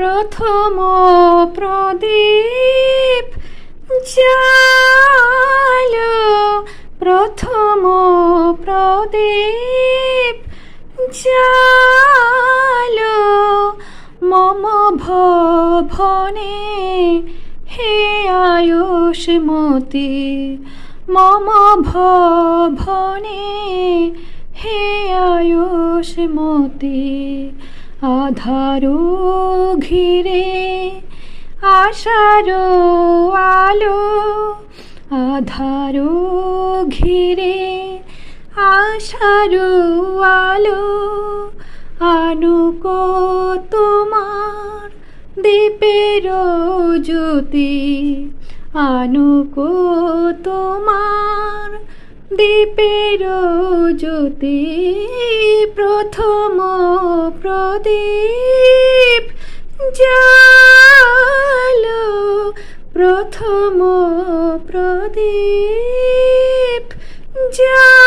প্রথম প্রদীপ জালো প্রথম প্রদীপ জালো মম ভনে হে আয়ুষ মতি। মম ভনে হে আয়ুষ মতি। আধারো ঘিরে আশারো আলো আধারো ঘিরে আশারো আলো আনুক তোমার দীপের জ্যোতি আনুক তোমার দীপের জ্যোতি প্রথম প্রদীপ জালো প্রথম প্রদীপ জালো